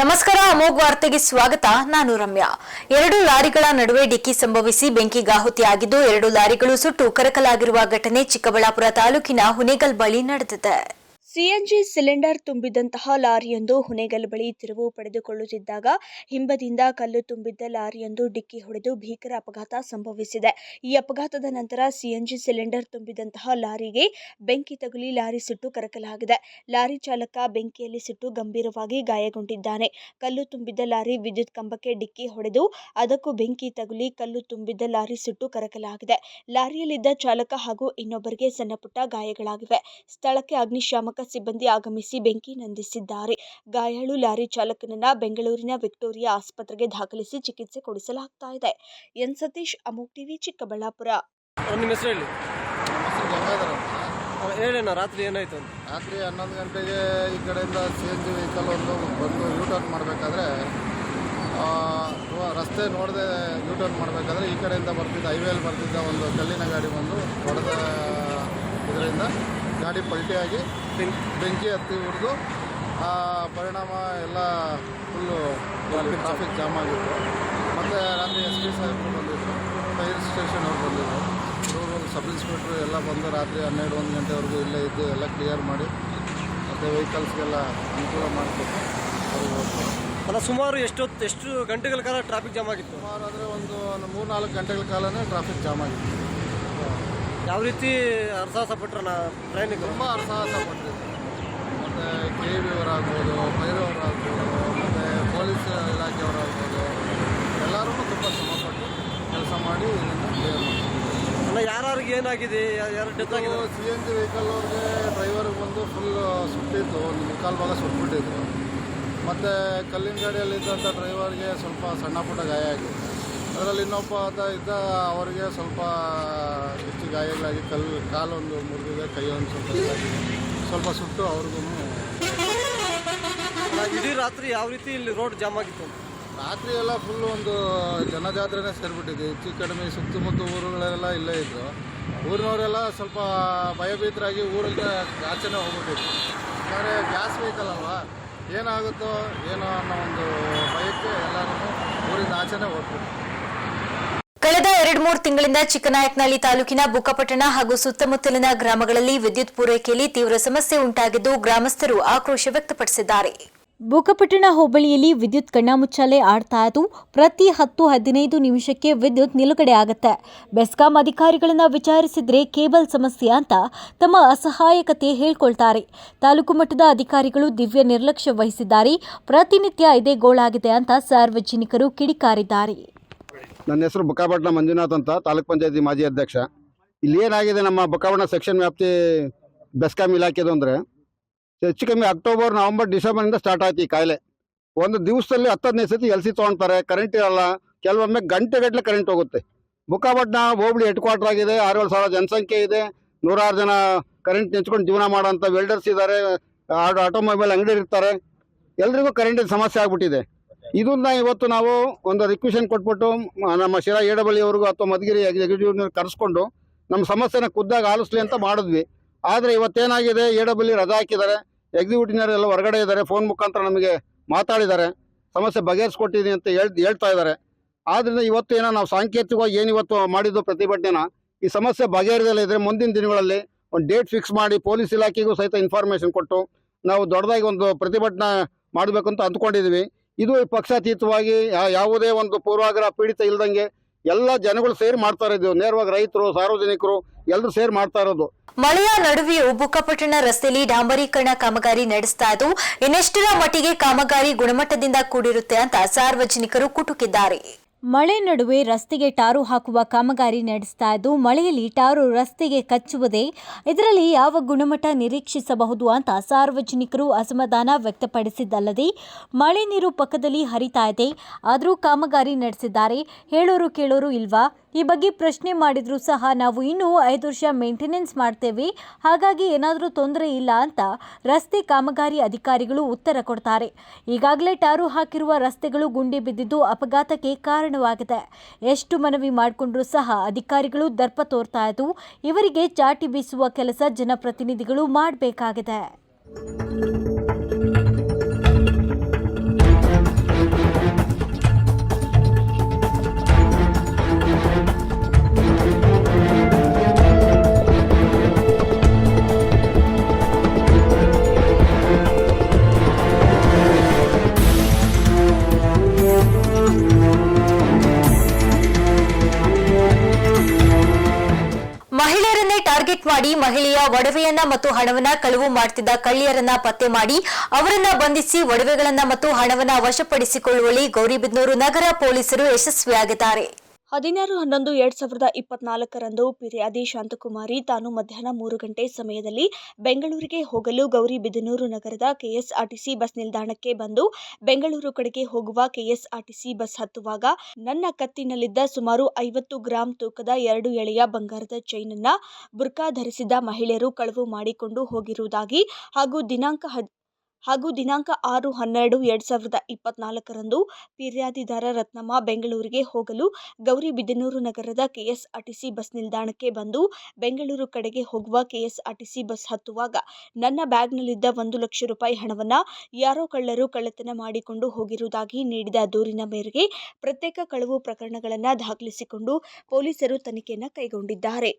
ನಮಸ್ಕಾರ, ಅಮೋಘ್ ವಾರ್ತೆಗೆ ಸ್ವಾಗತ. ನಾನು ರಮ್ಯಾ. ಎರಡು ಲಾರಿಗಳ ನಡುವೆ ಡಿಕ್ಕಿ ಸಂಭವಿಸಿ ಬೆಂಕಿ ಗಾಹುತಿಯಾಗಿದ್ದು, ಎರಡು ಲಾರಿಗಳು ಸುಟ್ಟು ಕರಕಲಾಗಿರುವ ಘಟನೆ ಚಿಕ್ಕಬಳ್ಳಾಪುರ ತಾಲೂಕಿನ ಹುನೇಗಲ್ ಬಳಿ ನಡೆದಿದೆ. ಸಿಎನ್ಜಿ ಸಿಲಿಂಡರ್ ತುಂಬಿದಂತಹ ಲಾರಿಯೊಂದು ಹೊನೆಗಲ್ ಬಳಿ ತಿರುವು ಪಡೆದುಕೊಳ್ಳುತ್ತಿದ್ದಾಗ ಹಿಂಬದಿಂದ ಕಲ್ಲು ತುಂಬಿದ್ದ ಲಾರಿಯೊಂದು ಡಿಕ್ಕಿ ಹೊಡೆದು ಭೀಕರ ಅಪಘಾತ ಸಂಭವಿಸಿದೆ. ಈ ಅಪಘಾತದ ನಂತರ ಸಿಎನ್ಜಿ ಸಿಲಿಂಡರ್ ತುಂಬಿದಂತಹ ಲಾರಿಗೆ ಬೆಂಕಿ ತಗುಲಿ ಲಾರಿ ಸುಟ್ಟು ಕರಕಲಾಗಿದೆ. ಲಾರಿ ಚಾಲಕ ಬೆಂಕಿಯಲ್ಲಿ ಸುಟ್ಟು ಗಂಭೀರವಾಗಿ ಗಾಯಗೊಂಡಿದ್ದಾನೆ. ಕಲ್ಲು ತುಂಬಿದ್ದ ಲಾರಿ ವಿದ್ಯುತ್ ಕಂಬಕ್ಕೆ ಡಿಕ್ಕಿ ಹೊಡೆದು ಅದಕ್ಕೂ ಬೆಂಕಿ ತಗುಲಿ ಕಲ್ಲು ತುಂಬಿದ್ದ ಲಾರಿ ಸುಟ್ಟು ಕರಕಲಾಗಿದೆ. ಲಾರಿಯಲ್ಲಿದ್ದ ಚಾಲಕ ಹಾಗೂ ಇನ್ನೊಬ್ಬರಿಗೆ ಸಣ್ಣಪುಟ್ಟ ಗಾಯಗಳಾಗಿವೆ. ಸ್ಥಳಕ್ಕೆ ಅಗ್ನಿಶಾಮಕ ಸಿಬ್ಬಂದಿ ಆಗಮಿಸಿ ಬೆಂಕಿ ನಂದಿಸಿದ್ದಾರೆ. ಗಾಯಾಳು ಲಾರಿ ಚಾಲಕನನ್ನ ಬೆಂಗಳೂರಿನ ವಿಕ್ಟೋರಿಯಾ ಆಸ್ಪತ್ರೆಗೆ ದಾಖಲಿಸಿ ಚಿಕಿತ್ಸೆ ಕೊಡಿಸಲಾಗ್ತಾ ಇದೆ. ಎನ್ ಸತೀಶ್ ಅಮೋಕ್ ಟಿವಿ ಚಿಕ್ಕಬಳ್ಳಾಪುರ. ನಿಮ್ಮ ಹೆಸರು ಹೇಳಿ? ರಾತ್ರಿ ಏನಾಯ್ತು ಅಂತ? ರಾತ್ರಿ ಹನ್ನೊಂದು ಗಂಟೆಗೆ ಈ ಕಡೆಯಿಂದ ಸಿ ಎನ್ ಜಿ ವೆಹಿಕಲ್ ಒಂದು ಬಂದು ಯೂ ಟರ್ನ್ ಮಾಡಬೇಕಾದ್ರೆ ರಸ್ತೆ ನೋಡದೆ ಯೂ ಟರ್ನ್ ಮಾಡಬೇಕಾದ್ರೆ ಈ ಕಡೆಯಿಂದ ಬರ್ತಿದ್ದ ಹೈವೇಲಿ ಬರ್ತಿದ್ದ ಒಂದು ಕಲ್ಲಿನ ಗಾಡಿ ಬಂದು ಹೊಡೆದ ಇದರಿಂದ ಗಾಡಿ ಪಲ್ಟಿಯಾಗಿ ಬೆಂಕಿ ಬೆಂಕಿ ಹತ್ತಿ ಹಿಡಿದು ಆ ಪರಿಣಾಮ ಎಲ್ಲ ಫುಲ್ಲು ಟ್ರಾಫಿಕ್ ಜಾಮ್ ಆಗಿತ್ತು. ಮತ್ತು ರಾತ್ರಿ ಎಸ್ ಪಿ ಸಾಹೇಬರು ಬಂದಿದ್ದರು ಫೈರ್ ಸ್ಟೇಷನ್ ಅವ್ರು ಬಂದಿದ್ದರು ಇವರು ಸಬ್ ಇನ್ಸ್ಪೆಕ್ಟ್ರು ಎಲ್ಲ ಬಂದು ರಾತ್ರಿ ಹನ್ನೆರಡು ಒಂದು ಗಂಟೆವರೆಗೂ ಇಲ್ಲೇ ಇದ್ದು ಎಲ್ಲ ಕ್ಲಿಯರ್ ಮಾಡಿ ಮತ್ತು ವೆಹಿಕಲ್ಸ್ಗೆಲ್ಲ ಅನುಕೂಲ ಮಾಡಿಕೊಟ್ಟು ಅವ್ರಿಗೆ ಹೋಗ್ತಾರೆ ಅಲ್ಲ ಸುಮಾರು ಎಷ್ಟೊತ್ತು ಎಷ್ಟು ಗಂಟೆಗಳ ಕಾಲ ಟ್ರಾಫಿಕ್ ಜಾಮ್ ಆಗಿತ್ತು? ಸುಮಾರು ಅಂದರೆ ಒಂದು ಮೂರು ನಾಲ್ಕು ಗಂಟೆಗಳ ಕಾಲನೇ ಟ್ರಾಫಿಕ್ ಜಾಮ್ ಆಗಿತ್ತು. ಯಾವ ರೀತಿ ಅರ್ಸಾಹಸ ಪಟ್ರಲ್ಲ ಟ್ರೈನಿಗೆ ತುಂಬ ಹರಸಾಹಸ ಪಟ್ಟಿದ್ದಾರೆ ಮತ್ತು ಕೆ ಆಗ್ಬೋದು ಅವರಾಗ್ಬೋದು ಆಗ್ಬೋದು ಮತ್ತು ಪೊಲೀಸ್ ಇಲಾಖೆಯವರಾಗ್ಬೋದು ಎಲ್ಲರೂ ತುಂಬ ಶ್ರಮಪಟ್ಟು ಕೆಲಸ ಮಾಡಿ ಅಲ್ಲ ಯಾರ್ಯಾರಿಗೆ ಏನಾಗಿದೆ? ಯಾರು ಡೆತ್ ಆಗಿದೆ? ಸಿ ಎನ್ ಜಿ ವೆಹಿಕಲ್ ಅವ್ರಿಗೆ ಡ್ರೈವರ್ಗೆ ಬಂದು ಫುಲ್ ಸುಟ್ಟಿತ್ತು ಒಂದು ಮುಕ್ಕಾಲು ಭಾಗ ಸುಟ್ಬಿಟ್ಟಿದ್ರು ಮತ್ತು ಕಲ್ಲಿನ ಗಾಡಿಯಲ್ಲಿದ್ದಂಥ ಡ್ರೈವರ್ಗೆ ಸ್ವಲ್ಪ ಸಣ್ಣ ಪುಟ್ಟ ಗಾಯ ಆಗಿದೆ. ಅದರಲ್ಲಿ ಇನ್ನೊಬ್ಬ ಆತ ಇದ್ದ ಅವರಿಗೆ ಸ್ವಲ್ಪ ಹೆಚ್ಚು ಗಾಯಗಳಾಗಿ ಕಲ್ಲು ಕಾಲೊಂದು ಮುರಿದಿದೆ ಕೈ ಒಂದು ಸ್ವಲ್ಪ ಸ್ವಲ್ಪ ಸುಟ್ಟು ಅವ್ರಿಗೂ ಇಡೀ ರಾತ್ರಿ ಯಾವ ರೀತಿ ಇಲ್ಲಿ ರೋಡ್ ಜಾಮ್ ಆಗಿತ್ತು? ರಾತ್ರಿ ಎಲ್ಲ ಫುಲ್ ಒಂದು ಜನಜಾತ್ರೆನೇ ಸೇರಿಬಿಟ್ಟಿದೆ ಹೆಚ್ಚು ಕಡಿಮೆ ಸುತ್ತಮುತ್ತ ಊರುಗಳೆಲ್ಲ ಇಲ್ಲೇ ಇದ್ದರು ಊರಿನವರೆಲ್ಲ ಸ್ವಲ್ಪ ಭಯಭೀತರಾಗಿ ಊರಿಗೆ ಆಚೆನೇ ಹೋಗ್ಬಿಟ್ಟಿದ್ರು. ಯಾಕಂದರೆ ಗ್ಯಾಸ್ ವೆಹಿಕಲ್ ಅಲ್ವಾ? ಏನಾಗುತ್ತೋ ಏನೋ ಅನ್ನೋ ಒಂದು ಭಯಕ್ಕೆ ಎಲ್ಲರೂ ಊರಿಂದ ಆಚೆನೇ ಹೋಗ್ಬಿಟ್ಟು ಎರಡ್ ಮೂರು ತಿಂಗಳಿಂದ ಚಿಕ್ಕನಾಯಕನಹಳ್ಳಿ ತಾಲೂಕಿನ ಬುಕ್ಕಪಟ್ಟಣ ಹಾಗೂ ಸುತ್ತಮುತ್ತಲಿನ ಗ್ರಾಮಗಳಲ್ಲಿ ವಿದ್ಯುತ್ ಪೂರೈಕೆಯಲ್ಲಿ ತೀವ್ರ ಸಮಸ್ಯೆ ಉಂಟಾಗಿದ್ದು ಗ್ರಾಮಸ್ಥರು ಆಕ್ರೋಶ ವ್ಯಕ್ತಪಡಿಸಿದ್ದಾರೆ. ಬುಕ್ಕಪಟ್ಟಣ ಹೋಬಳಿಯಲ್ಲಿ ವಿದ್ಯುತ್ ಕಣ್ಣಾಮುಚ್ಚಾಲೆ ಆಡ್ತಾ ಇದ್ದು, ಪ್ರತಿ ಹತ್ತು ಹದಿನೈದು ನಿಮಿಷಕ್ಕೆ ವಿದ್ಯುತ್ ನಿಲುಗಡೆ ಆಗುತ್ತೆ. ಬೆಸ್ಕಾಂ ಅಧಿಕಾರಿಗಳನ್ನ ವಿಚಾರಿಸಿದ್ರೆ ಕೇಬಲ್ ಸಮಸ್ಯೆ ಅಂತ ತಮ್ಮ ಅಸಹಾಯಕತೆ ಹೇಳ್ಕೊಳ್ತಾರೆ. ತಾಲೂಕು ಮಟ್ಟದ ಅಧಿಕಾರಿಗಳು ದಿವ್ಯ ನಿರ್ಲಕ್ಷ್ಯ ವಹಿಸಿದ್ದಾರೆ. ಪ್ರತಿನಿತ್ಯ ಇದೇ ಗೋಳಾಗಿದೆ ಅಂತ ಸಾರ್ವಜನಿಕರು ಕಿಡಿಕಾರಿದ್ದಾರೆ. ನನ್ನ ಹೆಸರು ಬುಕ್ಕಾಪಟ್ಟಣ ಮಂಜುನಾಥ್ ಅಂತ, ತಾಲೂಕ್ ಪಂಚಾಯತಿ ಮಾಜಿ ಅಧ್ಯಕ್ಷ. ಇಲ್ಲಿ ಏನಾಗಿದೆ, ನಮ್ಮ ಬುಕ್ಕಾಪಟ್ಟಣ ಸೆಕ್ಷನ್ ವ್ಯಾಪ್ತಿ ಬೆಸ್ಕಾಂ ಇಲಾಖೆದು ಅಂದರೆ, ಹೆಚ್ಚು ಕಮ್ಮಿ ಅಕ್ಟೋಬರ್, ನವಂಬರ್ ಡಿಸೆಂಬರಿಂದ ಸ್ಟಾರ್ಟ್ ಆಯ್ತು ಈ ಕಾಯಿಲೆ. ಒಂದು ದಿವಸದಲ್ಲಿ ಹತ್ತು ಹದಿನೈದು ಸತಿ ಎಲ್ಸಿ ತೊಗೊಳ್ತಾರೆ ಕರೆಂಟ್ ಇರಲ್ಲ, ಕೆಲವೊಮ್ಮೆ ಗಂಟೆಗಟ್ಟಲೆ ಕರೆಂಟ್ ಹೋಗುತ್ತೆ. ಬುಕ್ಕಾಪಟ್ಟಣ ಹೋಬಳಿ ಹೆಡ್ ಕ್ವಾರ್ಟರ್ ಆಗಿದೆ ಆರೇಳು ಸಾವಿರ ಜನಸಂಖ್ಯೆ ಇದೆ, ನೂರಾರು ಜನ ಕರೆಂಟ್ ನೆಚ್ಕೊಂಡು ಜೀವನ ಮಾಡೋಂಥ ವೆಲ್ಡರ್ಸ್ ಇದ್ದಾರೆ ಆಟೋಮೊಬೈಲ್ ಅಂಗಡಿ ಇರ್ತಾರೆ. ಎಲ್ರಿಗೂ ಕರೆಂಟಿನ ಸಮಸ್ಯೆ ಆಗ್ಬಿಟ್ಟಿದೆ. ಇದನ್ನ ಇವತ್ತು ನಾವು ಒಂದು ರಿಕ್ವೆಷನ್ ಕೊಟ್ಬಿಟ್ಟು ನಮ್ಮ ಶಿರಾ ಏಡಬಳ್ಳಿಯವ್ರಿಗೂ ಅಥವಾ ಮಧುಗಿರಿ ಎಕ್ಸಿಕ್ಯೂಟಿವ್ ಕರೆಸ್ಕೊಂಡು ನಮ್ಮ ಸಮಸ್ಯೆನ ಖುದ್ದಾಗಿ ಆಲಿಸ್ಲಿ ಅಂತ ಮಾಡಿದ್ವಿ. ಆದರೆ ಇವತ್ತೇನಾಗಿದೆ? ಏಡಬಳ್ಳಿ ರಜಾ ಹಾಕಿದ್ದಾರೆ. ಎಕ್ಸಿಕ್ಯೂಟಿವ್ನರ್ ಎಲ್ಲ ಹೊರಗಡೆ ಇದ್ದಾರೆ. ಫೋನ್ ಮುಖಾಂತರ ನಮಗೆ ಮಾತಾಡಿದ್ದಾರೆ. ಸಮಸ್ಯೆ ಬಗೆಹರಿಸ್ಕೊಟ್ಟಿದ್ದೀನಿ ಅಂತ ಹೇಳ್, ಹೇಳ್ತಾ ಇದ್ದಾರೆ. ಆದ್ದರಿಂದ ಇವತ್ತು ಏನೋ ನಾವು ಸಾಂಕೇತಿಕವಾಗಿ ಏನು ಇವತ್ತು ಮಾಡಿದ್ದು ಪ್ರತಿಭಟನೆನ, ಈ ಸಮಸ್ಯೆ ಬಗೆಹರಿದಲ್ಲ ಇದ್ದರೆ ಮುಂದಿನ ದಿನಗಳಲ್ಲಿ ಒಂದು ಡೇಟ್ ಫಿಕ್ಸ್ ಮಾಡಿ ಪೊಲೀಸ್ ಇಲಾಖೆಗೂ ಸಹಿತ ಇನ್ಫಾರ್ಮೇಷನ್ ಕೊಟ್ಟು ನಾವು ದೊಡ್ಡದಾಗಿ ಒಂದು ಪ್ರತಿಭಟನೆ ಮಾಡಬೇಕು ಅಂತ ಅಂದ್ಕೊಂಡಿದ್ದೀವಿ ಇದು ಪಕ್ಷಾತೀತವಾಗಿ ಯಾವುದೇ ಒಂದು ಪೂರ್ವಾಗ್ರಹ, ಪೀಡಿತ ಇಲ್ದಂಗೆ ಎಲ್ಲ ಜನಗಳು ಸೇರಿ ಮಾಡ್ತಾ ನೇರವಾಗಿ ರೈತರು, ಸಾರ್ವಜನಿಕರು ಎಲ್ಲರೂ ಸೇರಿ ಮಾಡ್ತಾ ಇರೋದು. ಮಳೆಯ ನಡುವೆಯೂ ಬುಕ್ಕಪಟ್ಟಣ ರಸ್ತೆಯಲ್ಲಿ ಡಾಂಬರೀಕರಣ ಕಾಮಗಾರಿ ನಡೆಸ್ತಾ ಇದ್ದು, ಇನ್ನೆಷ್ಟರ ಮಟ್ಟಿಗೆ ಕಾಮಗಾರಿ ಗುಣಮಟ್ಟದಿಂದ ಕೂಡಿರುತ್ತೆ ಅಂತ ಸಾರ್ವಜನಿಕರು ಕುಟುಕಿದ್ದಾರೆ. ಮಳೆ ನಡುವೆ ರಸ್ತೆಗೆ ಟಾರು ಹಾಕುವ ಕಾಮಗಾರಿ ನಡೆಸ್ತಾ ಇದ್ದು, ಮಳೆಯಲ್ಲಿ ಟಾರು ರಸ್ತೆಗೆ ಕಚ್ಚುವುದೇ ಇದರಲ್ಲಿ ಯಾವ ಗುಣಮಟ್ಟ ನಿರೀಕ್ಷಿಸಬಹುದು ಅಂತ ಸಾರ್ವಜನಿಕರು ಅಸಮಾಧಾನ ವ್ಯಕ್ತಪಡಿಸಿದ್ದಲ್ಲದೆ, ಮಳೆ ನೀರು ಪಕ್ಕದಲ್ಲಿ ಹರಿತಾ ಇದೆ, ಆದರೂ ಕಾಮಗಾರಿ ನಡೆಸಿದ್ದಾರೆ. ಹೇಳೋರು ಕೇಳೋರು ಇಲ್ವಾ? ಈ ಬಗ್ಗೆ ಪ್ರಶ್ನೆ ಮಾಡಿದರೂ ಸಹ ನಾವು ಇನ್ನೂ ಐದು ವರ್ಷ ಮೇಂಟೆನೆನ್ಸ್ ಮಾಡ್ತೇವೆ. ಹಾಗಾಗಿ ಏನಾದರೂ ತೊಂದರೆ ಇಲ್ಲ ಅಂತ ರಸ್ತೆ ಕಾಮಗಾರಿ ಅಧಿಕಾರಿಗಳು ಉತ್ತರ ಕೊಡ್ತಾರೆ. ಈಗಾಗಲೇ ಟಾರು ಹಾಕಿರುವ ರಸ್ತೆಗಳು ಗುಂಡಿ ಬಿದ್ದಿದ್ದು ಅಪಘಾತಕ್ಕೆ ಕಾರಣವಾಗಿದೆ. ಎಷ್ಟು ಮನವಿ ಮಾಡಿಕೊಂಡ್ರೂ ಸಹ ಅಧಿಕಾರಿಗಳು ದರ್ಪ ತೋರ್ತಾ ಇದ್ದು, ಇವರಿಗೆ ಚಾಟಿ ಬೀಸುವ ಕೆಲಸ ಜನಪ್ರತಿನಿಧಿಗಳು ಮಾಡಬೇಕಾಗಿದೆ. ಟಾರ್ಗೆಟ್ ಮಾಡಿ ಮಹಿಳೆಯ ಒಡವೆಯನ್ನ ಮತ್ತು ಹಣವನ್ನ ಕಳುವು ಮಾಡುತ್ತಿದ್ದ ಕಳ್ಳಿಯರನ್ನ ಪತ್ತೆ ಮಾಡಿ ಅವರನ್ನ ಬಂಧಿಸಿ ಒಡವೆಗಳನ್ನ ಮತ್ತು ಹಣವನ್ನ ವಶಪಡಿಸಿಕೊಳ್ಳುವಲ್ಲಿ ಗೌರಿಬಿದನೂರು ನಗರ ಪೊಲೀಸರು ಯಶಸ್ವಿಯಾಗಿದ್ದಾರೆ. ಹದಿನಾರು ಹನ್ನೊಂದು ಎರಡು ಸಾವಿರದ ಇಪ್ಪತ್ನಾಲ್ಕರಂದು ಪಿರ್ಯಾದಿ ಶಾಂತಕುಮಾರಿ ತಾನು ಮಧ್ಯಾಹ್ನ ಮೂರು ಗಂಟೆ ಸಮಯದಲ್ಲಿ ಬೆಂಗಳೂರಿಗೆ ಹೋಗಲು ಗೌರಿಬಿದನೂರು ನಗರದ ಕೆಎಸ್ಆರ್ಟಿಸಿ ಬಸ್ ನಿಲ್ದಾಣಕ್ಕೆ ಬಂದು ಬೆಂಗಳೂರು ಕಡೆಗೆ ಹೋಗುವ ಕೆಎಸ್ಆರ್ಟಿಸಿ ಬಸ್ ಹತ್ತುವಾಗ ನನ್ನ ಕತ್ತಿನಲ್ಲಿದ್ದ ಸುಮಾರು ಐವತ್ತು ಗ್ರಾಂ ತೂಕದ ಎರಡು ಎಳೆಯ ಬಂಗಾರದ ಚೈನ್ ಅನ್ನ ಬುರ್ಕಾ ಧರಿಸಿದ ಮಹಿಳೆಯರು ಕಳವು ಮಾಡಿಕೊಂಡು ಹೋಗಿರುವುದಾಗಿ ಹಾಗೂ ದಿನಾಂಕ ಹಾಗೂ ದಿನಾಂಕ ಆರು ಹನ್ನೆರಡು ಎರಡ್ ಸಾವಿರದ ಇಪ್ಪತ್ನಾಲ್ಕರಂದು ಫಿರ್ಯಾದಿದಾರ ರತ್ನಮ್ಮ ಬೆಂಗಳೂರಿಗೆ ಹೋಗಲು ಗೌರಿಬಿದನೂರು ನಗರದ ಕೆಎಸ್ಆರ್ಟಿಸಿ ಬಸ್ ನಿಲ್ದಾಣಕ್ಕೆ ಬಂದು ಬೆಂಗಳೂರು ಕಡೆಗೆ ಹೋಗುವ ಕೆಎಸ್ಆರ್ಟಿಸಿ ಬಸ್ ಹತ್ತುವಾಗ ನನ್ನ ಬ್ಯಾಗ್ನಲ್ಲಿದ್ದ ಒಂದು ಲಕ್ಷ ರೂಪಾಯಿ ಹಣವನ್ನು ಯಾರೋ ಕಳ್ಳರು ಕಳ್ಳತನ ಮಾಡಿಕೊಂಡು ಹೋಗಿರುವುದಾಗಿ ನೀಡಿದ ದೂರಿನ ಮೇರೆಗೆ ಪ್ರತ್ಯೇಕ ಕಳವು ಪ್ರಕರಣಗಳನ್ನು ದಾಖಲಿಸಿಕೊಂಡು ಪೊಲೀಸರು ತನಿಖೆಯನ್ನು ಕೈಗೊಂಡಿದ್ದಾರೆ.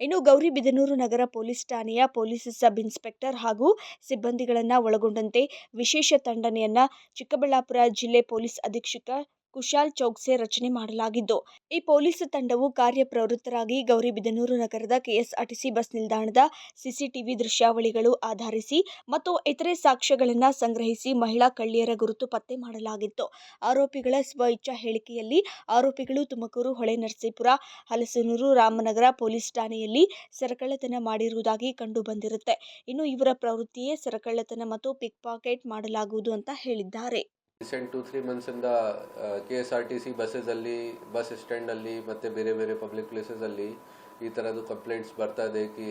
ಇನ್ನು ಗೌರಿಬಿದನೂರು ನಗರ ಪೊಲೀಸ್ ಠಾಣೆಯ ಪೊಲೀಸ್ ಸಬ್ ಇನ್ಸ್ಪೆಕ್ಟರ್ ಹಾಗೂ ಸಿಬ್ಬಂದಿಗಳನ್ನು ಒಳಗೊಂಡಂತೆ ವಿಶೇಷ ತಂಡನೆಯನ್ನ ಚಿಕ್ಕಬಳ್ಳಾಪುರ ಜಿಲ್ಲೆ ಪೊಲೀಸ್ ಅಧೀಕ್ಷಕ ಕುಶಾಲ್ ಚೌಕ್ಸೆ ರಚನೆ ಮಾಡಲಾಗಿದ್ದು, ಈ ಪೊಲೀಸ್ ತಂಡವು ಕಾರ್ಯಪ್ರವೃತ್ತರಾಗಿ ಗೌರಿಬಿದನೂರು ನಗರದ ಕೆಎಸ್ಆರ್ಟಿಸಿ ಬಸ್ ನಿಲ್ದಾಣದ ಸಿಸಿಟಿವಿ ದೃಶ್ಯಾವಳಿಗಳು ಆಧರಿಸಿ ಮತ್ತು ಇತರೆ ಸಾಕ್ಷ್ಯಗಳನ್ನು ಸಂಗ್ರಹಿಸಿ ಮಹಿಳಾ ಕಳ್ಳಿಯರ ಗುರುತು ಪತ್ತೆ ಮಾಡಲಾಗಿತ್ತು. ಆರೋಪಿಗಳ ಸ್ವ ಇಚ್ಛಾ ಹೇಳಿಕೆಯಲ್ಲಿ ಆರೋಪಿಗಳು ತುಮಕೂರು ಹೊಳೆನರಸೀಪುರ ಹಲಸನೂರು, ರಾಮನಗರ ಪೊಲೀಸ್ ಠಾಣೆಯಲ್ಲಿ ಸರಕಳ್ಳತನ ಮಾಡಿರುವುದಾಗಿ ಕಂಡು ಬಂದಿರುತ್ತೆ ಇನ್ನು ಇವರ ಪ್ರವೃತ್ತಿಯೇ ಸರಕಳ್ಳತನ ಮತ್ತು ಪಿಕ್ ಪಾಕೆಟ್ ಮಾಡಲಾಗುವುದು ಅಂತ ಹೇಳಿದ್ದಾರೆ. Recent two three ಮಂತ್ಸಿಂದ K S R T C ಬಸ್ಸಲ್ಲಿ ಬಸ್ ಸ್ಟ್ಯಾಂಡಲ್ಲಿ ಮತ್ತು ಬೇರೆ ಬೇರೆ ಪಬ್ಲಿಕ್ ಪ್ಲೇಸಸಲ್ಲಿ ಈ ಥರದ್ದು ಕಂಪ್ಲೇಂಟ್ಸ್ ಬರ್ತಾ ಇದೆ ಕಿ,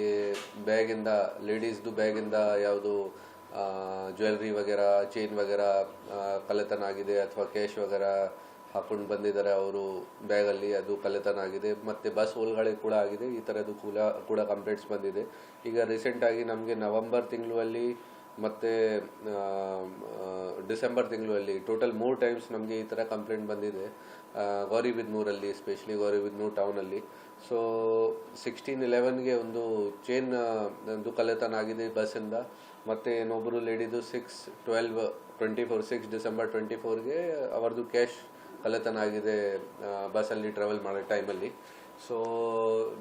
ಬ್ಯಾಗಿಂದ ಲೇಡೀಸ್ದು ಬ್ಯಾಗಿಂದ ಯಾವುದು ಜ್ಯುವೆಲ್ರಿ ವಗೇರ ಚೈನ್ ವಗೇರ ಕಲೆತನ ಆಗಿದೆ ಅಥವಾ ಕ್ಯಾಶ್ ವಗೇರ ಹಾಕೊಂಡು ಬಂದಿದ್ದಾರೆ ಅವರು ಬ್ಯಾಗಲ್ಲಿ, ಅದು ಕಲೆತನ ಆಗಿದೆ. ಮತ್ತೆ ಬಸ್ ಒಳಗಡೆ ಕೂಡ ಆಗಿದೆ. ಈ ಥರದ್ದು ಕೂಡ ಕಂಪ್ಲೇಂಟ್ಸ್ ಬಂದಿದೆ. ಈಗ ರೀಸೆಂಟಾಗಿ ನಮಗೆ ನವಂಬರ್ ತಿಂಗಳಲ್ಲಿ ಮತ್ತು ಡಿಸೆಂಬರ್ ತಿಂಗಳಲ್ಲಿ ಟೋಟಲ್ ಮೂರು ಟೈಮ್ಸ್ ನಮಗೆ ಈ ಥರ ಕಂಪ್ಲೇಂಟ್ ಬಂದಿದೆ. ಗೌರಿಬಿದ್ನೂರಲ್ಲಿ ಎಸ್ಪೆಷಲಿ ಸ್ಪೆಷಲಿ ಗೌರಿಬಿದನೂರು ಟೌನಲ್ಲಿ ಸೊ ಸಿಕ್ಸ್ಟೀನ್ ಇಲೆವೆನ್ಗೆ ಒಂದು ಚೈನ್ ಒಂದು ಕಲೆತನ ಆಗಿದೆ ಬಸ್ಸಿಂದ. ಮತ್ತು ಇನ್ನೊಬ್ಬರು ಲೇಡಿದು six twelve twenty four six December twenty ಫೋರ್ಗೆ ಅವ್ರದ್ದು ಕ್ಯಾಶ್ ಕಲೆತನ ಆಗಿದೆ ಬಸ್ಸಲ್ಲಿ ಟ್ರಾವೆಲ್ ಮಾಡೋ ಟೈಮಲ್ಲಿ ಸೊ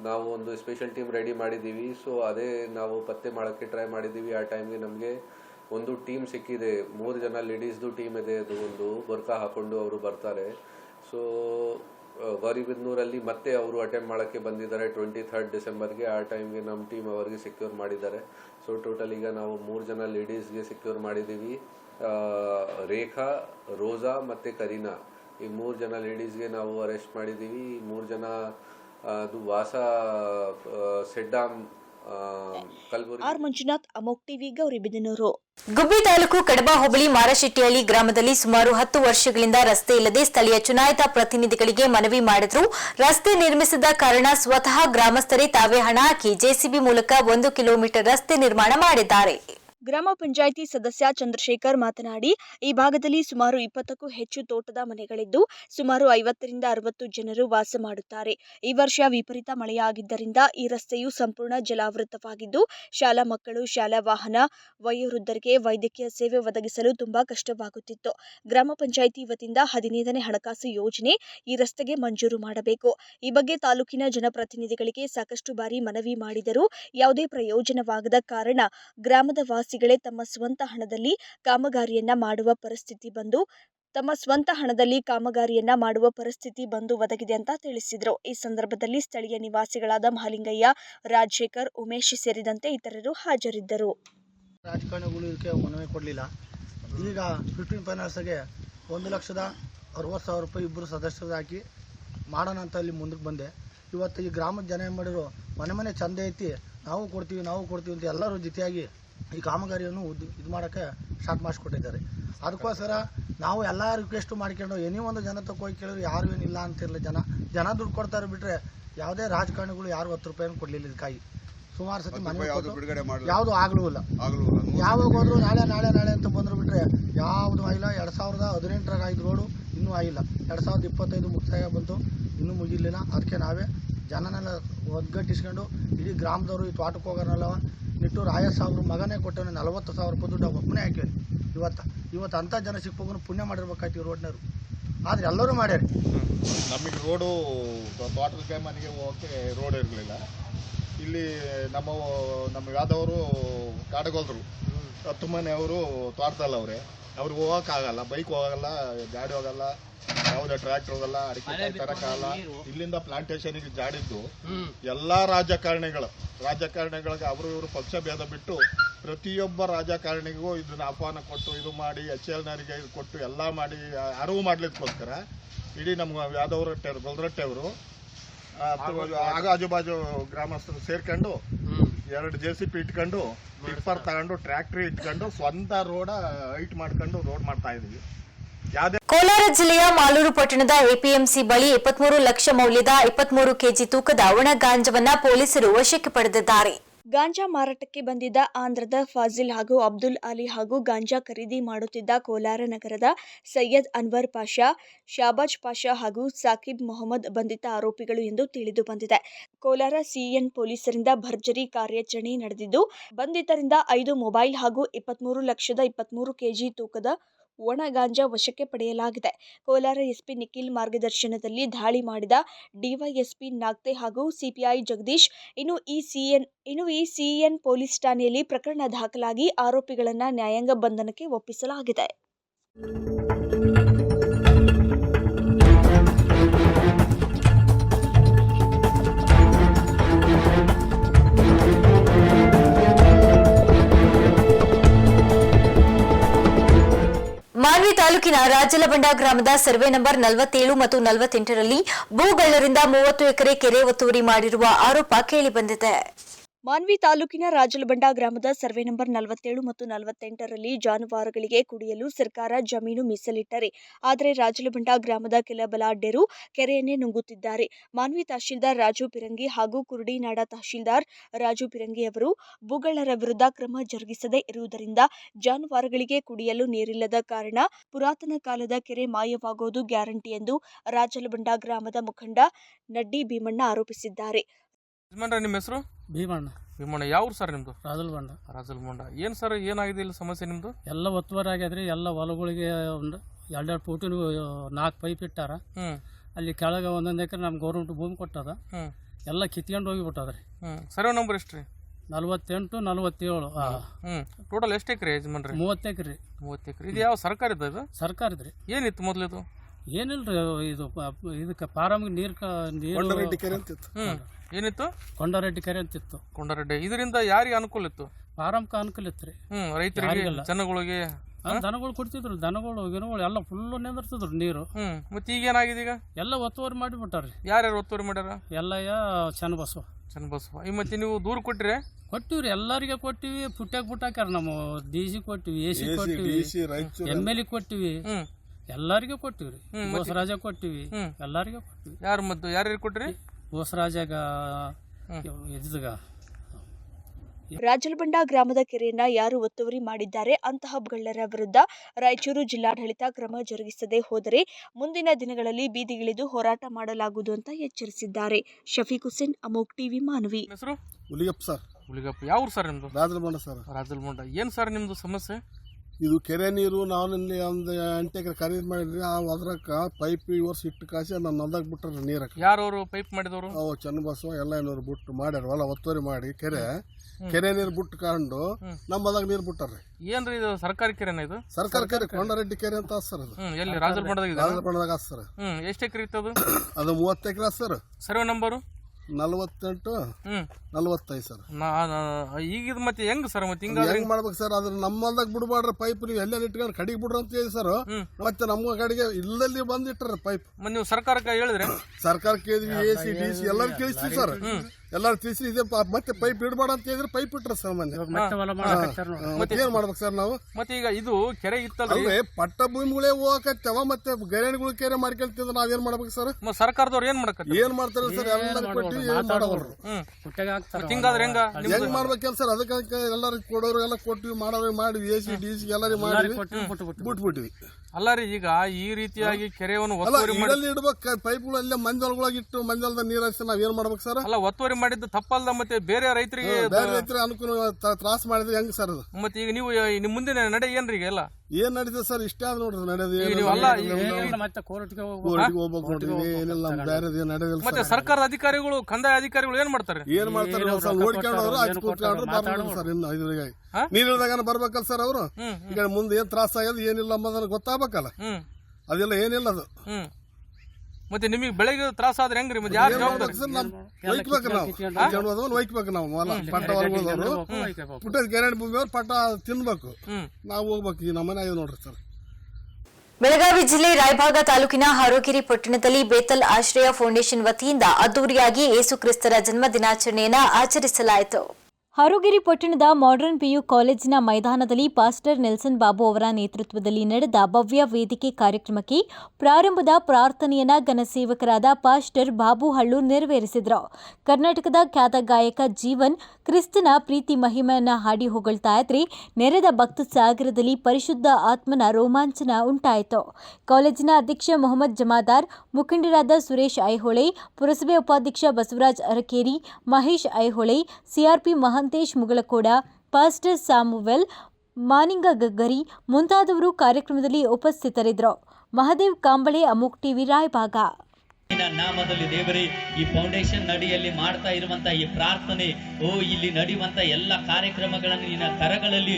ನಾವು ಒಂದು ಸ್ಪೆಷಲ್ ಟೀಮ್ ರೆಡಿ ಮಾಡಿದ್ದೀವಿ. ಸೊ ಅದೇ ನಾವು ಪತ್ತೆ ಮಾಡೋಕ್ಕೆ ಟ್ರೈ ಮಾಡಿದ್ದೀವಿ. ಆ ಟೈಮ್ಗೆ ನಮಗೆ ಒಂದು ಟೀಮ್ ಸಿಕ್ಕಿದೆ. ಮೂರು ಜನ ಲೇಡೀಸ್ದು ಟೀಮ್ ಇದೆ. ಅದು ಒಂದು ಬುರ್ಕಾ ಹಾಕೊಂಡು ಅವರು ಬರ್ತಾರೆ. ಸೊ ಗೌರಿಬಿದ್ನೂರಲ್ಲಿ ಮತ್ತೆ ಅವರು ಅಟೆಂಪ್ಟ್ ಮಾಡೋಕ್ಕೆ ಬಂದಿದ್ದಾರೆ. ಟ್ವೆಂಟಿ ಥರ್ಡ್ ಡಿಸೆಂಬರ್ಗೆ ಆ ಟೈಮ್ಗೆ ನಮ್ಮ ಟೀಮ್ ಅವರಿಗೆ ಸೆಕ್ಯೂರ್ ಮಾಡಿದ್ದಾರೆ. ಸೊ ಟೋಟಲ್ ಈಗ ನಾವು ಮೂರು ಜನ ಲೇಡೀಸ್ಗೆ ಸೆಕ್ಯೂರ್ ಮಾಡಿದ್ದೀವಿ. ರೇಖಾ, ರೋಜಾ ಮತ್ತು ಕರೀನಾ. ಈ ಮೂರು ಜನ ಲೇಡೀಸ್ಗೆ ನಾವು ಅರೆಸ್ಟ್ ಮಾಡಿದ್ದೀವಿ. ಮೂರು ಜನ ಅದು ವಾಸ ಸೆಡ್ಡಾಮ್ ಆರ್ ಮಂಜುನಾಥ್ ಅಮೋಕ್ ಟಿವಿ ಗೌರಿಬಿದನೂರು ಗುಬ್ಬಿ ತಾಲೂಕು ಕಡಬ ಹೋಬಳಿ ಮಾರಶೆಟ್ಟಿಹಳ್ಳಿ ಗ್ರಾಮದಲ್ಲಿ ಸುಮಾರು ಹತ್ತು ವರ್ಷಗಳಿಂದ ರಸ್ತೆ ಇಲ್ಲದೆ ಸ್ಥಳೀಯ ಚುನಾಯಿತ ಪ್ರತಿನಿಧಿಗಳಿಗೆ ಮನವಿ ಮಾಡಿದ್ರು. ರಸ್ತೆ ನಿರ್ಮಿಸಿದ ಕಾರಣ ಸ್ವತಃ ಗ್ರಾಮಸ್ಥರೇ ತಾವೇ ಹಣ ಹಾಕಿ ಜೆಸಿಬಿ ಮೂಲಕ ಒಂದು ಕಿಲೋಮೀಟರ್ ರಸ್ತೆ ನಿರ್ಮಾಣ ಮಾಡಿದ್ದಾರೆ. ಗ್ರಾಮ ಪಂಚಾಯಿತಿ ಸದಸ್ಯ ಚಂದ್ರಶೇಖರ್ ಮಾತನಾಡಿ, ಈ ಭಾಗದಲ್ಲಿ ಸುಮಾರು ಇಪ್ಪತ್ತಕ್ಕೂ ಹೆಚ್ಚು ತೋಟದ ಮನೆಗಳಿದ್ದು, ಸುಮಾರು ಐವತ್ತರಿಂದ ಅರವತ್ತು ಜನರು ವಾಸ ಮಾಡುತ್ತಾರೆ. ಈ ವರ್ಷ ವಿಪರೀತ ಮಳೆಯಾಗಿದ್ದರಿಂದ ಈ ರಸ್ತೆಯು ಸಂಪೂರ್ಣ ಜಲಾವೃತವಾಗಿದ್ದು, ಶಾಲಾ ಮಕ್ಕಳು, ಶಾಲಾ ವಾಹನ ವಯೋವೃದ್ಧರಿಗೆ ವೈದ್ಯಕೀಯ ಸೇವೆ ಒದಗಿಸಲು ತುಂಬಾ ಕಷ್ಟವಾಗುತ್ತಿತ್ತು. ಗ್ರಾಮ ಪಂಚಾಯಿತಿ ವತಿಯಿಂದ ಹದಿನೈದನೇ ಹಣಕಾಸು ಯೋಜನೆ ಈ ರಸ್ತೆಗೆ ಮಂಜೂರು ಮಾಡಬೇಕು. ಈ ಬಗ್ಗೆ ತಾಲೂಕಿನ ಜನಪ್ರತಿನಿಧಿಗಳಿಗೆ ಸಾಕಷ್ಟು ಬಾರಿ ಮನವಿ ಮಾಡಿದರೂ ಯಾವುದೇ ಪ್ರಯೋಜನವಾಗದ ಕಾರಣ ಗ್ರಾಮದ ವಾಸಿಗಳೇ ತಮ್ಮ ಸ್ವಂತ ಹಣದಲ್ಲಿ ಕಾಮಗಾರಿಯನ್ನ ಮಾಡುವ ಪರಿಸ್ಥಿತಿ ಬಂದು, ತಮ್ಮ ಸ್ವಂತ ಹಣದಲ್ಲಿ ಕಾಮಗಾರಿಯನ್ನ ಮಾಡುವ ಪರಿಸ್ಥಿತಿ ಬಂದು ಒದಗಿದೆ ಅಂತ ತಿಳಿಸಿದರು. ಈ ಸಂದರ್ಭದಲ್ಲಿ ಸ್ಥಳೀಯ ನಿವಾಸಿಗಳಾದ ಮಹಾಲಿಂಗಯ್ಯ, ರಾಜಶೇಖರ್, ಉಮೇಶ್ ಸೇರಿದಂತೆ ಇತರರು ಹಾಜರಿದ್ದರು. ರಾಜಕಾರಣಿಗಳು ಇದಕ್ಕೆ ಮನವಿ ಕೊಡಲಿಲ್ಲ. ಈಗ ಫಿಫ್ಟೀನ್ ಫೈನಾನ್ಸ್ಗೆ ಒಂದು ಲಕ್ಷದ ಅರವತ್ತು ಸಾವಿರ ರೂಪಾಯಿ ಇಬ್ಬರು ಸದಸ್ಯರು ಹಾಕಿ ಮಾಡೋಣ ಅಂತ ಇಲ್ಲಿ ಮುಂದಕ್ಕೆ ಬಂದೆ. ಇವತ್ತು ಈ ಗ್ರಾಮದ ಜನ ಏನು ಮಾಡಿದ್ರು, ಮನೆ ಮನೆ ಚಂದ ಐತಿ, ನಾವು ಕೊಡ್ತೀವಿ ನಾವು ಕೊಡ್ತೀವಿ ಅಂತ ಎಲ್ಲರೂ ಜೊತೆಯಾಗಿ ಈ ಕಾಮಗಾರಿಯನ್ನು ಇದು ಮಾಡೋಕ್ಕೆ ಸ್ಟಾರ್ಟ್ ಮಾಡಿಸ್ಕೊಟ್ಟಿದ್ದಾರೆ. ಅದಕ್ಕೋಸ್ಕರ ನಾವು ಎಲ್ಲ ರಿಕ್ವೆಸ್ಟ್ ಮಾಡ್ಕೊಂಡು ಎನಿ ಒಂದು ಜನ ಹೋಗಿ ಕೇಳಿದ್ರು ಯಾರು ಏನಿಲ್ಲ ಅಂತಿರಲಿಲ್ಲ. ಜನ ಜನ ದುಡ್ಡು ಕೊಡ್ತಾರೆ ಬಿಟ್ಟರೆ ಯಾವುದೇ ರಾಜಕಾರಣಿಗಳು ಯಾರು ಹತ್ತು ರೂಪಾಯಿನೂ ಕೊಡಲಿಲ್ಲ ಇದಕ್ಕಾಗಿ ಸುಮಾರು ಸತಿ ಮನೆ ಯಾವುದು ಆಗಲೂ ಇಲ್ಲ. ಯಾವಾಗ ಹೋದ್ರು ನಾಳೆ ನಾಳೆ ನಾಳೆ ಅಂತ ಬಂದ್ರು ಬಿಟ್ರೆ ಯಾವುದು ಆಗಿಲ್ಲ ಎರಡು ಸಾವಿರದ ಹದಿನೆಂಟರಾಗ ಆಯ್ತು ರೋಡು ಇನ್ನೂ ಆಗಿಲ್ಲ ಎರಡು ಸಾವಿರದ ಇಪ್ಪತ್ತೈದು ಮುಕ್ತಾಯ ಬಂತು ಇನ್ನೂ ಮುಗಿಲಿಲ್ಲ. ಅದಕ್ಕೆ ನಾವೇ ಜನನೆಲ್ಲ ಒಗ್ಗಟ್ಟಿಸ್ಕೊಂಡು ಇಡೀ ಗ್ರಾಮದವರು ಈ ತೋಟಕ್ಕೆ ಹೋಗೋರಲ್ಲವ ನಿಟ್ಟೂರು ಆಯತ್ ಸಾವಿರ ಮಗನೇ ಕೊಟ್ಟವನು ನಲವತ್ತು ಸಾವಿರ ರೂಪಾಯಿ ದುಡ್ಡು ಒಬ್ಬನೇ ಹಾಕಿ ಇವತ್ತು ಇವತ್ತು ಅಂಥ ಜನ ಸಿಕ್ಕೋಗನು ಪುಣ್ಯ ಮಾಡಿರ್ಬೇಕಾಯ್ತು ಈ ರೋಡ್ನವರು. ಆದ್ರೆ ಎಲ್ಲರೂ ಮಾಡ್ಯಾರ. ನಮಗೆ ರೋಡು ತೋಟದ ಮನೆಗೆ ಹೋಗೋಕ್ಕೆ ರೋಡ್ ಇರಲಿಲ್ಲ. ಇಲ್ಲಿ ನಮ್ಮ ನಮ್ಮ ಯಾದವರು ಕಾಡಗೋಲ್ರು ಹತ್ತು ಮನೆಯವರು ತೋಟದಲ್ಲವ್ರೆ. ಅವ್ರಿಗೆ ಹೋಗೋಕ್ಕಾಗಲ್ಲ ಬೈಕ್ ಹೋಗಲ್ಲ ಗಾಡಿ ಹೋಗಲ್ಲ ಯಾವುದೇ ಟ್ರ್ಯಾಕ್ಟರ್ ಹೋಗಲ್ಲ ಅಡಿಕೆ ತರಕ್ಕಾಗಲ್ಲ ಇಲ್ಲಿಂದ ಪ್ಲಾಂಟೇಶನ್ಗೆ ಜಾಡಿದ್ದು ಎಲ್ಲಾ ರಾಜಕಾರಣಿಗಳು. ರಾಜಕಾರಣಿಗಳಿಗೆ ಅವರು ಇವರು ಪಕ್ಷ ಭೇದ ಬಿಟ್ಟು ಪ್ರತಿಯೊಬ್ಬ ರಾಜಕಾರಣಿಗೂ ಇದನ್ನ ಆಹ್ವಾನ ಕೊಟ್ಟು ಇದು ಮಾಡಿ ಎಚ್ ಎಲ್ ನರಿಗೆ ಕೊಟ್ಟು ಎಲ್ಲ ಮಾಡಿ ಅರಿವು ಮಾಡ್ಲಿಕ್ಕೋಸ್ಕರ ಇಡೀ ನಮ್ಗೆ ಯಾದವ್ ಗೊಲ್ರಟ್ಟೆ ಅವರು ಆಗ ಆಜುಬಾಜು ಗ್ರಾಮಸ್ಥರು ಸೇರ್ಕೊಂಡು ಎರಡು ಜೆ ಸಿ ಪಿ ಇಟ್ಕೊಂಡು ಟಿಪ್ಪರ್ ತಗೊಂಡು ಟ್ರ್ಯಾಕ್ಟರ್ ಇಟ್ಕೊಂಡು ಸ್ವಂತ ರೋಡ್ ಹೈಟ್ ಮಾಡ್ಕೊಂಡು ರೋಡ್ ಮಾಡ್ತಾ ಇದೀವಿ. ಕೋಲಾರ ಜಿಲ್ಲೆಯ ಮಾಲೂರು ಪಟ್ಟಣದ ಎಪಿಎಂಸಿ ಬಳಿ ಇಪ್ಪತ್ಮೂರು ಲಕ್ಷ ಮೌಲ್ಯದ ಇಪ್ಪತ್ಮೂರು ಕೆಜಿ ತೂಕದ ಒಣ ಗಾಂಜವನ್ನ ಪೊಲೀಸರು ವಶಕ್ಕೆ ಪಡೆದಿದ್ದಾರೆ. ಗಾಂಜಾ ಮಾರಾಟಕ್ಕೆ ಬಂದಿದ್ದ ಆಂಧ್ರದ ಫಾಜಿಲ್ ಹಾಗೂ ಅಬ್ದುಲ್ ಅಲಿ ಹಾಗೂ ಗಾಂಜಾ ಖರೀದಿ ಮಾಡುತ್ತಿದ್ದ ಕೋಲಾರ ನಗರದ ಸೈಯದ್ ಅನ್ವರ್ ಪಾಷಾ, ಶಾಬಾಜ್ ಪಾಷಾ ಹಾಗೂ ಸಾಕಿಬ್ ಮೊಹಮ್ಮದ್ ಬಂಧಿತ ಆರೋಪಿಗಳು ಎಂದು ತಿಳಿದು ಬಂದಿದೆ. ಕೋಲಾರ ಸಿಎನ್ ಪೊಲೀಸರಿಂದ ಭರ್ಜರಿ ಕಾರ್ಯಾಚರಣೆ ನಡೆದಿದ್ದು, ಬಂಧಿತರಿಂದ ಐದು ಮೊಬೈಲ್ ಹಾಗೂ ಇಪ್ಪತ್ಮೂರು ಲಕ್ಷದ ಇಪ್ಪತ್ಮೂರು ಕೆಜಿ ತೂಕದ ಒಣ ಗಾಂಜಾ ವಶಕ್ಕೆ ಪಡೆಯಲಾಗಿದೆ. ಕೋಲಾರ ಎಸ್ಪಿ ನಿಖಿಲ್ ಮಾರ್ಗದರ್ಶನದಲ್ಲಿ ದಾಳಿ ಮಾಡಿದ ಡಿವೈಎಸ್ಪಿ ನಾಗ್ತೆ ಹಾಗೂ ಸಿಪಿಐ ಜಗದೀಶ್, ಇನ್ನು ಈ ಸಿಎನ್, ಇನ್ನು ಈ ಸಿಎನ್ ಪೊಲೀಸ್ ಠಾಣೆಯಲ್ಲಿ ಪ್ರಕರಣ ದಾಖಲಾಗಿ ಆರೋಪಿಗಳನ್ನು ನ್ಯಾಯಾಂಗ ಬಂಧನಕ್ಕೆ ಒಪ್ಪಿಸಲಾಗಿದೆ. ಮಾನ್ವಿ ತಾಲೂಕಿನ ರಾಜಲಬಂಡ ಗ್ರಾಮದ ಸರ್ವೆ ನಂಬರ್ ನಲವತ್ತೇಳು ಮತ್ತು ನಲವತ್ತೆಂಟರಲ್ಲಿ ಭೂಗಳ್ಳರಿಂದ ಮೂವತ್ತು ಎಕರೆ ಕೆರೆ ಒತ್ತುವರಿ ಮಾಡಿರುವ ಆರೋಪ ಕೇಳಿಬಂದಿದೆ ಮಾನ್ವಿ ತಾಲೂಕಿನ ರಾಜಲಬಂಡ ಗ್ರಾಮದ ಸರ್ವೆ ನಂಬರ್ ನಲವತ್ತೇಳು ಮತ್ತು ನಲವತ್ತೆಂಟರಲ್ಲಿ ಜಾನುವಾರುಗಳಿಗೆ ಕುಡಿಯಲು ಸರ್ಕಾರ ಜಮೀನು ಮೀಸಲಿಟ್ಟರೆ, ಆದರೆ ರಾಜಲಬಂಡ ಗ್ರಾಮದ ಕೆಲ ಬಲಾಢ್ಯರು ಕೆರೆಯನ್ನೇ ನುಂಗುತ್ತಿದ್ದಾರೆ. ಮಾನ್ವಿ ತಹಶೀಲ್ದಾರ್ ರಾಜು ಪಿರಂಗಿ ಹಾಗೂ ಕುರುಡಿನಾಡ ತಹಶೀಲ್ದಾರ್ ರಾಜು ಪಿರಂಗಿ ಅವರು ಬುಗಳರ ವಿರುದ್ಧ ಕ್ರಮ ಜರುಗಿಸದೇ ಇರುವುದರಿಂದ ಜಾನುವಾರುಗಳಿಗೆ ಕುಡಿಯಲು ನೀರಿಲ್ಲದ ಕಾರಣ ಪುರಾತನ ಕಾಲದ ಕೆರೆ ಮಾಯವಾಗೋದು ಗ್ಯಾರಂಟಿ ಎಂದು ರಾಜಲಬಂಡ ಗ್ರಾಮದ ಮುಖಂಡ ನಡ್ಡಿ ಭೀಮಣ್ಣ ಆರೋಪಿಸಿದ್ದಾರೆ. ಯಜಮಾನ್ರೆ ನಿಮ್ಮ ಹೆಸರು? ಭೀಮಣ್ಣ. ಭೀಮಣ್ಣ ಯಾವ ಸರ್ ನಿಮ್ದು? ರಾಜಲ್ ಬಂಡ. ರಾಜಲ್ ಬಂಡ. ಏನು ಸರ್ ಏನಾಗಿದೆ ಇಲ್ಲಿ ಸಮಸ್ಯೆ ನಿಮ್ದು? ಎಲ್ಲ ಒತ್ತುವರಿ ಆಗ್ಯದ್ರಿ ಎಲ್ಲ ಹೊಲಗಳಿಗೆ ಒಂದು ಎರಡೆರಡು ಫೂಟಿನ ನಾಲ್ಕು ಪೈಪ್ ಇಟ್ಟಾರ. ಅಲ್ಲಿ ಕೆಳಗೆ ಒಂದೊಂದು ಎಕರೆ ನಮ್ಮ ಗೌರ್ಮೆಂಟ್ ಭೂಮಿ ಕೊಟ್ಟದ. ಎಲ್ಲ ಕಿತ್ಕೊಂಡು ಹೋಗಿಬಿಟ್ಟದ್ರಿ. ಸರ್ವೆ ನಂಬರ್ ಎಷ್ಟು ರೀ ನಲ್ವತ್ತೆಂಟು ನಲವತ್ತೇಳು. ಟೋಟಲ್ ಎಷ್ಟು ಎಕರೆ ಯಜಮಾನ್ರಿ? ಮೂವತ್ತು ಎಕರೆ. ಮೂವತ್ತು ಎಕರೆ. ಇದು ಯಾವ ಸರ್ಕಾರದ ಇದು? ಸರ್ಕಾರದ್ರಿ. ಏನಿತ್ತು ಮೊದಲಿದು ಏನಿಲ್ರಿ ಇದು ಪ- ಇದಕ್ಕೆ ಪಾರಮ್ಗೆ ನೀರು ಕ ನೀರು ಕೆರೆ ಅಂತಿತ್ತು. ಹ್ಮ್. ಏನಿತ್ತು? ಕೊಂಡರೆಡ್ಡಿ ಕೆರೆ ಅಂತಿತ್ತು. ಕೊಂಡರೆಡ್ಡಿ. ಇದರಿಂದ ಯಾರಿಗೆ ಅನುಕೂಲ ಇತ್ತು? ಪಾರಮ್ಗೆ ಅನುಕೂಲ ಇತ್ತು ರೀ ಹ್ಮ್ ರೈತರಿಗೆ? ಜನಗಳಿಗೆ ದನಗಳು ಕೊಡ್ತಿದ್ರು ದನಗಳು ಗಿನಗಳು ಎಲ್ಲ ಫುಲ್ಲು ನಿಂದಿರ್ತಿದ್ರು ನೀರು. ಹ್ಮ್ ಮತ್ತೆ ಈಗ ಏನಾಗಿದೆ ಈಗ? ಎಲ್ಲ ಒತ್ತುವರಿ ಮಾಡಿಬಿಟ್ಟಾರ್ರಿ. ಯಾರ್ಯಾರು ಒತ್ತುವರಿ ಮಾಡ್ಯಾರ? ಎಲ್ಲಯ್ಯ ಚನ್ನಬಸವ. ಚನ್ನಬಸವ. ಈ ಮತ್ತೆ ನೀವು ದೂರ ಕೊಟ್ಟಿರಿ ಕೊಟ್ಟಿವ್ರಿ ಎಲ್ಲರಿಗೆ ಕೊಟ್ಟಿವಿ ಪುಟ್ಟಾಗ ಪುಟ್ಟಾಕ್ಯಾರ ನಮ್ಮ ಡಿ ಸಿ ಕೊಟ್ಟಿವಿ ಎ ಸಿ ಕೊಟ್ಟಿವಿ ಎಂ ಎಲ್ ಎ ಕೊಟ್ಟಿವಿ. ಹ್ಮ್. ಎಲ್ಲರಿಗೆ ಕೊಟ್ಟಿವ್ರಿ. ಬೋಸರಾಜ ಕೊಟ್ಟಿವಿ. ಎಲ್ಲರಿಗೂ ಎಲ್ಲರಿಗೆ ಕೊಟ್ಟಿವಿ. ಯಾರು ಮತ್ತು ಯಾರ್ಯಾರು ಕೊಟ್ರಿ? ಬೋಸರಾಜಾಗ ಇದ್ದಾಗ ರಾಜಲಬಂಡ ಗ್ರಾಮದ ಕೆರೆಯನ್ನ ಯಾರು ಒತ್ತುವರಿ ಮಾಡಿದ್ದಾರೆ ಅಂತಹ ಗಳ್ಳರ ವಿರುದ್ಧ ರಾಯಚೂರು ಜಿಲ್ಲಾಡಳಿತ ಕ್ರಮ ಜರುಗಿಸದೆ ಹೋದರೆ ಮುಂದಿನ ದಿನಗಳಲ್ಲಿ ಬೀದಿಗಿಳಿದು ಹೋರಾಟ ಮಾಡಲಾಗುವುದು ಅಂತ ಎಚ್ಚರಿಸಿದ್ದಾರೆ. ಶಫೀಕ್ ಹುಸೇನ್ ಅಮೋಕ್ ಟಿವಿ ಮಾನವಿ. ಹೆಸರು? ಹುಲಿಗಪ್ಪ ಸರ್. ಹುಲಿಗಪ್ಪ. ಯಾವ ಸರ್ ನಿಮ್ದು? ರಾಜಲಬಂಡ ಸರ್. ರಾಜಲಬಂಡ. ಏನ್ ಸರ್ ನಿಮ್ದು ಸಮಸ್ಯೆ? ಇದು ಕೆರೆ ನೀರು ನಾನಿಲ್ಲಿ ಇಲ್ಲಿ ಒಂದು ಎಂಟು ಎಕರೆ ಖರೀದಿ ಮಾಡಿದ್ರಿ ಆ ಅದ್ರಕ್ಕ ಪೈಪ್ ಈ ವರ್ಷ ಇಟ್ಟು ಕಾಸಿ ನಾನು ನಂದಾಗ ಬಿಟ್ಟರೆ ನೀರಕ್ಕೆ. ಯಾರವರು ಪೈಪ್ ಮಾಡಿದವರು? ಅವು ಚನ್ನಬಸವ ಎಲ್ಲ ಏನೋರು ಬಿಟ್ಟು ಮಾಡ್ಯಾರ ಹೊಲ ಒತ್ತುವರಿ ಮಾಡಿ ಕೆರೆ. ಕೆರೆ ನೀರು ಬಿಟ್ಟು ಕಂಡು ನಮ್ಮ ಅದಾಗ ನೀರು ಬಿಟ್ಟಾರ್ರಿ. ಏನ್ರಿ ಇದು ಸರ್ಕಾರಿ ಕೆರೆನ ಇದು? ಸರ್ಕಾರ ಕೆರೆ ಕೊಂಡರೆಡ್ಡಿ ಕೆರೆ ಅಂತ ಸರ್ ಅದು. ಹ್ಮ್ ಎಲ್ಲಿ ರಾಜರ ಬಣ್ಣದಾಗ ಸರ್. ಹ್ಮ್ ಎಷ್ಟು ಎಕರೆ ಇತ್ತು ಅದು? ಅದು ಮೂವತ್ತು ಎಕರೆ ಸರ್. Survey number? ನಲವತ್ತೆಂಟು ನಲ್ವತ್ತೈದು ಸರ್. ಈಗ ಇದು ಮತ್ತೆ ಹೆಂಗ್ ಸರ್ ಮತ್ತೆ ಹಿಂಗಾದ್ರೆ? ಹೆಂಗ್ ಮಾಡ್ಬೇಕು ಸರ್? ಅದ್ರ ನಮ್ಮ ಹೊಲ್ದಾಗ ಬಿಡ್ಬಾಡ್ರಿ ಪೈಪ್. ನೀವು ಎಲ್ಲೆಲ್ಲ ಇಟ್ಕೊಂಡು ಕಡಿಗೆ ಬಿಡ್ರಿ ಅಂತ ಹೇಳಿ ಸರ್. ಮತ್ತೆ ನಮ್ಮ ಕಡೆಗೆ ಇಲ್ಲಲ್ಲಿ ಬಂದ್ ಇಟ್ಟಾರ ಪೈಪ್. ನೀವು ಸರ್ಕಾರಕ್ಕೆ ಹೇಳಿದ್ರೆ? ಸರ್ಕಾರ ಕೇಳಿದ್ವಿ ಎ ಸಿ ಡಿ ಸಿ ಎಲ್ಲರೂ ಕೇಳಿಸ್ತೀವಿ ಸರ್. ಎಲ್ಲರೂ ತಿಳಿಸಿ ಇದೆ ಪ- ಮತ್ತೆ ಪೈಪ್ ಇಡಬೇಡ ಅಂತ ಹೇಳಿದ್ರೆ ಪೈಪ್ ಇಟ್ರ ಸರ್ ಮೊನ್ನೆ ಮತ್ತೆ ಏನ್ ಮಾಡ್ಬೇಕು ಸರ್ ನಾವು? ಮತ್ತೆ ಈಗ ಇದು ಕೆರೆ ಇತ್ತಲ್ರಿ? ಅಲ್ವೇ ಪಟ್ಟ ಭೂಮಿಗಳೇ ಹೋಗಕತ್ತವ ಮತ್ತೆ ಗೈರಣಿಗಳು ಕೇರೆ ಮಾಡ್ಕೊಳ್ತಿದ್ರೆ ನಾವೇನ್ ಮಾಡ್ಬೇಕು ಸರ್? ಸರ್ಕಾರದವ್ರು ಏನ್ ಮಾಡಕತ್ತಾರೆ? ಏನ್ ಮಾಡ್ತಾರೆ ಸರ್? ಎಲ್ಲ ಕೊಟ್ಟು ಏನ್ ಹ್ಮ್. ಮತ್ತೆ ಹಿಂಗಾದ್ರೆ ಹೆಂಗ? ಹೆಂಗ್ ಮಾಡ್ಬೇಕಲ್ಲ ಸರ್? ಅದಕ್ಕೆ ಎಲ್ಲಾರು ಕೊಡೋರು ಎಲ್ಲ ಕೊಟ್ಟಿವಿ ಮಾಡೋರು ಮಾಡಿವಿ ಎ ಸಿ ಡಿ ಸಿ ಎಲ್ಲರೂ ಮಾಡಿವಿ. ಕೊಟ್ಟು ಬಿಟ್ಟು ಬಿಟ್ಟು ಬಿಟ್ಬಿಟ್ವಿ. ಅಲ್ಲ ರೀ ಈಗ ಈ ರೀತಿಯಾಗಿ ಕೆರೆಯನ್ನು ಅಲ್ಲ ಒತ್ತುವರಿ ಮಾಡಿ ಇಡಲ್ಲಿ ಇಡ್ಬೇಕು ಪೈಪ್ಗಳು ಅಲ್ಲೇ ಮಂಜಲ್ಗಳಾಗಿಟ್ಟು ಮಂಜಲ್ದ ನೀರ್ ಹಚ್ಚಿ ನಾವ್ ಏನ್ ಮಾಡ್ಬೇಕು ಸರ್? ಅಲ್ಲ ಒತ್ತುವರಿ ಮಾಡಿದ್ದು ತಪ್ಪಲ್ಲ ಮತ್ತೆ ಬೇರೆ ರೈತರಿಗೆ ಬೇರೆ ರೈತರ ಅನುಕೂಲ ತ್ರಾಸ ಮಾಡಿದ್ರೆ ಹೆಂಗ್ ಸರ್ ಅದು? ಮತ್ತೆ ಈಗ ನೀವು ನಿಮ್ ಮುಂದಿನ ನಡೆ ಏನ್ರಿ ಈಗ ಎಲ್ಲ? ಏನ್ ನಡೀತದೆ ಸರ್? ಇಷ್ಟೇ ಆದ್ ನೋಡ್ರಿ ನಡೆಯೋದು ಈಗ ಏನು ನೀವು ಅಲ್ಲ ಏನಿಲ್ಲ. ಮತ್ತೆ ಕೋರ್ಟ್ಗೆ ಹೋಗ್ಬೇಕು ಕೋರ್ಟಿಗೆ ಹೋಗ್ಬೇಕು ನೋಡ್ರಿ ಏನಿಲ್ಲ ಬೇರೆ ಏನ್ ನಡೆಯೋದಿಲ್ಲ ಮತ್ತೆ ಸರ್. ಸರ್ಕಾರದ ಅಧಿಕಾರಿಗಳು ಕಂದಾಯ ಅಧಿಕಾರಿಗಳು ಏನ್ ಮಾಡ್ತಾರೆ? ಏನ್ ಮಾಡ್ತಾರೆ ಸರ್ ನೋಡ್ಕೊಂಡವ್ರು ಕೂತ್ಕೊಂಡ್ರು ಸರ್ ಇನ್ನು? ನೀರ್ ಬರ್ಬೇಕಲ್ಲ ಸರ್ ಅವರು? ಈಗ ಮುಂದೆ ಏನ್ ತ್ರಾಸ ಆಗ್ಯದ ಏನಿಲ್ಲ ಅಂಬೋದನ್ನ ಗೊತ್ತಾಗಬೇಕಲ್ಲ. ಅದೆಲ್ಲ ಏನಿಲ್ಲ ಅದು. ಮತ್ತೆ ನಿಮಗೆ ಬೆಳಗ್ಗೆ ತ್ರಾಸ ಆದ್ರೆ ಹೆಂಗ್ರಿ? ಮತ್ತೆ ಯಾರು ಜವಾಬ್ದಾರಿ? ನಾವು. ಹೊಲ ಪಟ್ಟ ಹೊಲಗಳದವರು ಪುಟ್ಟ ಗ್ಯಾರಂಟಿ ಭೂಮಿ ಅವ್ರು ಪಟ್ಟ ತಿನ್ಬೇಕು. ನಾವು ಹೋಗ್ಬೇಕು. ಈ ನಮ್ಮನೆ ಆಗಿದೆ ನೋಡ್ರಿ ಸರ್. ಬೆಳಗಾವಿ ಜಿಲ್ಲೆ ರಾಯಭಾಗ ತಾಲೂಕಿನ ಹರೋಗಿರಿ ಪಟ್ಟಣದಲ್ಲಿ ಬೇತಲ್ ಆಶ್ರಯ ಫೌಂಡೇಶನ್ ವತಿಯಿಂದ ಅದ್ದೂರಿಯಾಗಿ ಏಸು ಕ್ರಿಸ್ತರ ಜನ್ಮ ದಿನಾಚರಣೆಯನ್ನು ಆಚರಿಸಲಾಯಿತು. ಹಾರೋಗಿರಿ ಪಟ್ಟಣದ ಮಾಡರ್ನ್ ಪಿಯು ಕಾಲೇಜಿನ ಮೈದಾನದಲ್ಲಿ ಪಾಸ್ಟರ್ ನೆಲ್ಸನ್ ಬಾಬು ಅವರ ನೇತೃತ್ವದಲ್ಲಿ ನಡೆದ ಭವ್ಯ ವೇದಿಕೆ ಕಾರ್ಯಕ್ರಮಕ್ಕೆ ಪ್ರಾರಂಭದ ಪ್ರಾರ್ಥನೆಯನ್ನ ಘನಸೇವಕರಾದ ಪಾಸ್ಟರ್ ಬಾಬು ಹಳ್ಳು ನೆರವೇರಿಸಿದರು. ಕರ್ನಾಟಕದ ಖ್ಯಾತ ಗಾಯಕ ಜೀವನ್, ಕ್ರಿಸ್ತನ ಪ್ರೀತಿ ಮಹಿಮೆಯನ್ನ ಹಾಡಿ ಹೊಗಳ್ತಾ ಇದ್ರೆ ನೆರೆದ ಭಕ್ತ ಸಾಗರದಲ್ಲಿ ಪರಿಶುದ್ಧ ಆತ್ಮನ ರೋಮಾಂಚನ ಉಂಟಾಯಿತು. ಕಾಲೇಜಿನ ಅಧ್ಯಕ್ಷ ಮೊಹಮ್ಮದ್ ಜಮಾದಾರ್, ಮುಖಂಡರಾದ ಸುರೇಶ್ ಐಹೊಳೆ, ಪುರಸಭೆ ಉಪಾಧ್ಯಕ್ಷ Basavaraj Arakeri, Mahesh Aihole, CRP Mahantesh Mugalakoda pastor Samuel Maninga Gaggari ಮುಂತಾದವರು ಕಾರ್ಯಕ್ರಮದಲ್ಲಿ ಉಪಸ್ಥಿತರಿದ್ದರು. ಮಹದೇವ್ ಕಾಂಬಳೆ ಅಮುಕ್ ಟಿವಿ ರಾಯಭಾಗ. ನಾಮದಲ್ಲಿ ದೇವರೇ ಈ ಫೌಂಡೇಶನ್ ನಡಿಯಲ್ಲಿ ಮಾಡ್ತಾ ಇರುವಂತ ಈ ಪ್ರಾರ್ಥನೆ ಓ ಇಲ್ಲಿ ನಡೆಯುವಂತ ಎಲ್ಲ ಕಾರ್ಯಕ್ರಮಗಳನ್ನು ನಿನ್ನ ಕರಗಳಲ್ಲಿ.